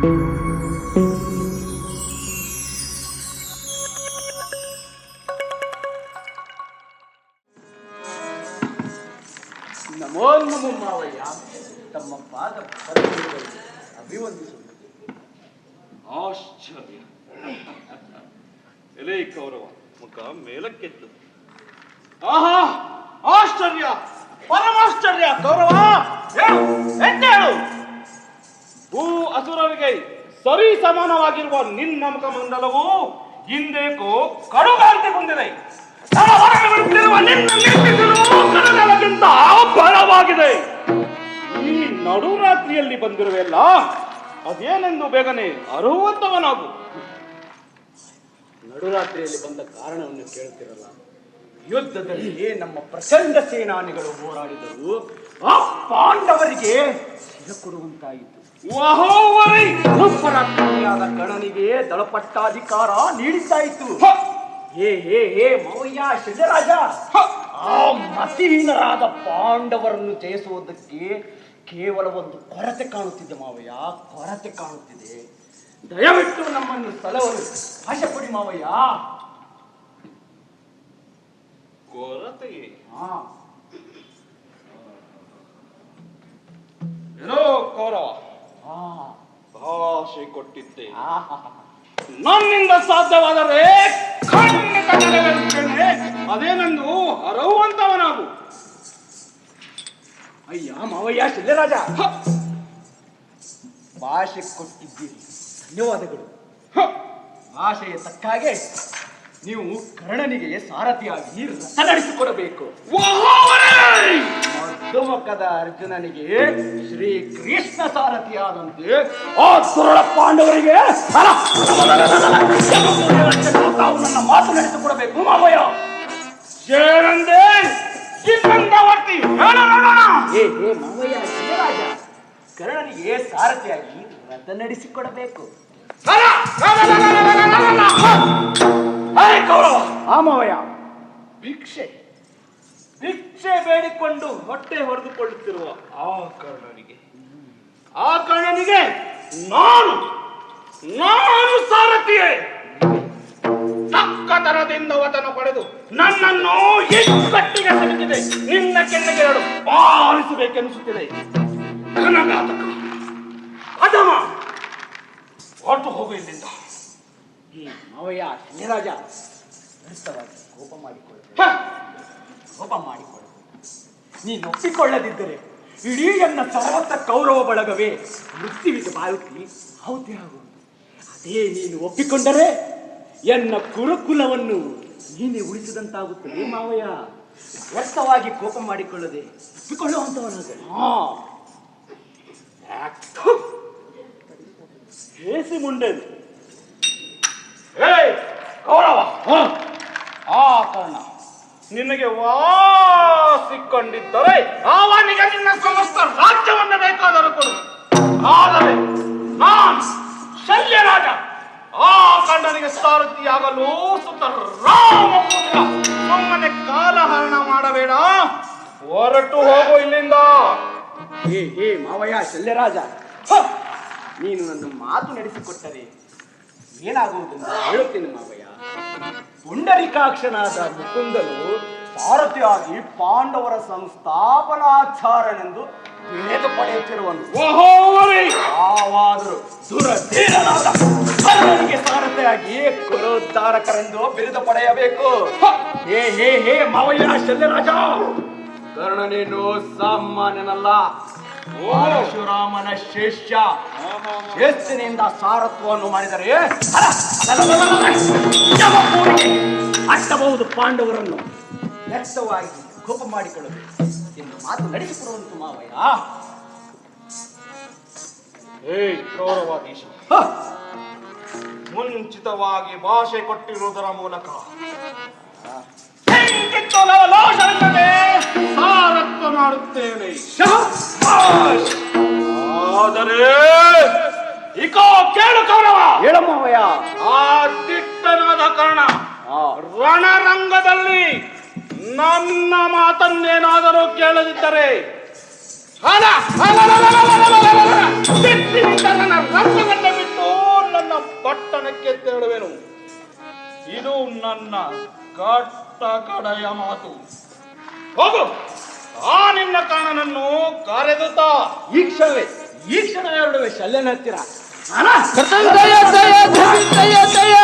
ನಮೋ ನಮೋ ಮಾವಯ್ಯ ತಮ್ಮ ಪಾದ ಅಭಿವಂದಿಸುವುದು ಆಶ್ಚರ್ಯ. ಎಲೆ ಕೌರವ ಮುಖ ಮೇಲಕ್ಕೆತ್ತು. ಆಹಾ ಆಶ್ಚರ್ಯ ಪರಮಾಶ್ಚರ್ಯ ಹೇಳು, ಎದ್ದೇಳು ಭೂ ಅಸುರರಿಗೆ ಸರಿ ಸಮಾನವಾಗಿರುವ ನಿನ್ನ ಮುಖಮಂಡಲವು ಹಿಂದೇಕೋ ಕಡುಗಾಂತಿಗೊಂಡಿದೆ ಹೊಂದಿದೆ. ಬಲವಾಗಿದೆ ಈ ನಡುರಾತ್ರಿಯಲ್ಲಿ ಬಂದಿರುವೆಲ್ಲ, ಅದೇನೆಂದು ಬೇಗನೆ ಅರುವಂತವನಾಗು. ನಡುರಾತ್ರಿಯಲ್ಲಿ ಬಂದ ಕಾರಣವನ್ನು ಕೇಳ್ತಿರಲ್ಲ ಯುದ್ಧದಲ್ಲಿ ನಮ್ಮ ಪ್ರಚಂಡ ಸೇನಾನಿಗಳು ಹೋರಾಡಿದರು. ಆ ಪಾಂಡವರಿಗೆ ಕೊಡುವಂತಾಯಿತು. ವಹೋವರೈ! ರುಪ್ಪರಕ್ಕನಿಯಾದ ಗಣನಿಗೆ ದಳಪಟ್ಟಾಧಿಕಾರ ನೀಡಿದ್ದಾಯಿತು. ಹೇ! ಹೇ ಹೇ ಮೌಯ್ಯ ಶಿವರಾಜ ಆ ಮತಿಹೀನರಾದ ಪಾಂಡವರನ್ನು ಜಯಿಸುವುದಕ್ಕೆ ಕೇವಲ ಒಂದು ಕೊರತೆ ಕಾಣುತ್ತಿದೆ ಮಾವಯ್ಯ ಕೊರತೆ ಕಾಣುತ್ತಿದೆ. ದಯವಿಟ್ಟು ನಮ್ಮನ್ನು ಸಲಹಲು. ಆಶೆ ಕೊಡಿ ಮಾವಯ್ಯ. ಕೊರತೆಯೇ? ಹಾ. ಏನೋ ಕೌರವ. ಭಾಷೆ ಕೊಟ್ಟಿದ್ದೆ. ನನ್ನಿಂದ ಸಾಧ್ಯವಾದರೆ ಖಂಡಿತ ನೆರವೇರಿಸ್ತೇನೆ ಅದೇನೆಂದು ನಾವು ಅಯ್ಯ ಮಾವಯ್ಯ ಶಿಲ್ಲರಾಜ ಭಾಷೆ ಕೊಟ್ಟಿದ್ದೀರಿ. ಧನ್ಯವಾದಗಳು. ಭಾಷೆಯ ತಕ್ಕಾಗೆ ನೀವು ಕರ್ಣನಿಗೆ ಸಾರಥಿಯಾಗಿ ರಥ ನಡೆಸಿಕೊಡಬೇಕು ಶಿವಮೊಗ್ಗದ ಅರ್ಜುನನಿಗೆ ಶ್ರೀ ಕೃಷ್ಣ ಸಾರಥಿಯಾದಂತೆ ಆ ಸುರಳ ಪಾಂಡವರಿಗೆ ನನ್ನ ಮಾತು ನಡೆಸಿಕೊಡಬೇಕು ಮಾವಯ್ಯ. ಏನಂದೆ ಚಿಕ್ಕಂದವರ್ತಿ ಏ ಏ ಮಾವಯ್ಯ ಶಿವರಾಜ ಕರ್ಣನಿಗೆ ಸಾರಥಿಯಾಗಿ ವ್ರತ ನಡೆಸಿಕೊಡಬೇಕು. ಆ ಮಾವಯ್ಯ. ಭಿಕ್ಷೆ. ಭಿಕ್ಷೆ ಬೇಡಿಕೊಂಡು ಹೊಟ್ಟೆ ಹೊಡೆದುಕೊಳ್ಳುತ್ತಿರುವ ಆ ಕರ್ಣನಿಗೆ. ಆ ಕರ್ಣನಿಗೆ ನಾನು ನಾನು ಸಾರಥಿಯೇ. ತಕ್ಕತನದಿಂದ ವತನ ಪಡೆದು ನನ್ನನ್ನು ಕಟ್ಟಿಗೆ ಸಿಲುಕಿದೆ. ನಿನ್ನ ಕೆಣ್ಣಿಗೆ ಎರಡು ಪಾಲಿಸಬೇಕೆನಿಸುತ್ತಿದೆ. ಕನಗಾತಕ ಅದಮ ಹೊರಟು ಹೋಗು ಇಲ್ಲಿಂದ. ಅವಯ್ಯ ಮಾವಯ್ಯ ಶಿವರಾಜ ಕೋಪ ಮಾಡಿಕೊಳ್ಳಬೇಕು! ಕೋಪ ಮಾಡಿಕೊಳ್ಳಬೇಕು ನೀನು ಒಪ್ಪಿಕೊಳ್ಳದಿದ್ದರೆ ಇಡೀ ಎನ್ನ ಸರ್ವತ್ತ ಕೌರವ ಬಳಗವೇ ಮೃತ್ಯುವಿಗೆ ಬಾಯುತ್ತಿ ಹೌದೇ ಆಗುವುದು ಅದೇ ನೀನು ಒಪ್ಪಿಕೊಂಡರೆ ಎನ್ನ ಕುರುಕುಲವನ್ನು ನೀನೇ ಉಳಿಸಿದಂತಾಗುತ್ತದೆ ಮಾವಯ್ಯ. ವ್ಯರ್ಥವಾಗಿ ಕೋಪ ಮಾಡಿಕೊಳ್ಳದೆ ಒಪ್ಪಿಕೊಳ್ಳುವಂತವನಾಗ ಹಾ ಏಯ್ ಕೌರವ ಆ ಕಾರಣ ನಿನಗೆ ವಾಸಿಕೊಂಡಿದ್ದರೆ ಅವನಿಗೆ ನಿನ್ನ ಸಮಸ್ತ ರಾಜ್ಯವನ್ನು ಬೇಕಾದರೂ ಕೊಡು. ಆದರೆ ನಾನು ಶಲ್ಯರಾಜ. ಆ ಕಂಡನಿಗೆ ಸಾರಥಿಯಾಗಲು ಸುತ್ತ ಸುಮ್ಮನೆ ಕಾಲಹರಣ ಮಾಡಬೇಡ. ಹೊರಟು ಹೋಗು ಇಲ್ಲಿಂದ. ಹೇ ಹೇ, ಮಾವಯ್ಯ, ಶಲ್ಯರಾಜ! ನೀನು ನನ್ನ ಮಾತು ನಡೆಸಿಕೊಟ್ಟರೆ ಏನಾಗುವುದೆಂದು ಹೇಳುತ್ತೇನೆ ಮಾವಯ್ಯ ಪುಂಡರಿಕಾಕ್ಷನಾದ ಮುಕುಂದನು ಸಾರಥಿಯಾಗಿ ಪಾಂಡವರ ಸಂಸ್ಥಾಪನಾಚಾರನೆಂದು ತಿಳಿದು ಪಡೆಯುತ್ತಿರುವನು ಯಾವಾದರೂ ದುರಧೀರನಾದ ಕರ್ಣನಿಗೆ ಸಾರಥಿಯಾಗಿ ಕುರುದ್ಧಾರಕರೆಂದು ಬಿರುದು ಪಡೆಯಬೇಕು ಹೇ ಹೇ ಹೇ ಮಾವಯ್ಯ ಶಲ್ಯರಾಜ! ಕರ್ಣನೇನು ಸಾಮಾನ್ಯನಲ್ಲ. ಪರಶುರಾಮನ ಶಿಷ್ಯ. ಶಿಸ್ತಿನಿಂದ ಸಾರತ್ವವನ್ನು ಮಾಡಿದರೆ ಅಟ್ಟಬಹುದು ಪಾಂಡವರನ್ನು ವ್ಯಕ್ತವಾಗಿ ಕೋಪ ಮಾಡಿಕೊಳ್ಳಬೇಕು. ಎಂದು ಮಾತು ನಡೆಸಿಕೊಡುವಂತು ಮಾವಯ್ಯ! ಮುಂಚಿತವಾಗಿ ಭಾಷೆ ಕೊಟ್ಟಿರುವುದರ ಮೂಲಕ ಮಾಡುತ್ತೇನೆ. ಆದರೆ ಇಕೋ ಕೇಳು ಕೌರವ! ಹೇಳಮ್ಮಯ್ಯ ಆ ದಿಟ್ಟನಾದ ಕಾರಣ ರಣರಂಗದಲ್ಲಿ ನನ್ನ ಮಾತನ್ನೇನಾದರೂ ಕೇಳದಿದ್ದರೆ ಹಲ ಬಿಟ್ಟು ನನ್ನ ಪಟ್ಟಣಕ್ಕೆ ತೆರಳುವೆನು. ಇದು ನನ್ನ ಕಟ್ಟ ಕಡೆಯ ಮಾತು. ಹೋಗು. ಆ ನಿನ್ನ ಕಾಣನನ್ನು ಕಾರೆದುತ್ತ. ಈ ಕ್ಷಣವೇ ಈ ಕ್ಷಣ ಎರಡುವೆ ಶಲ್ಯನ ಹತ್ತಿರ ಕರ್ತವ್ಯ.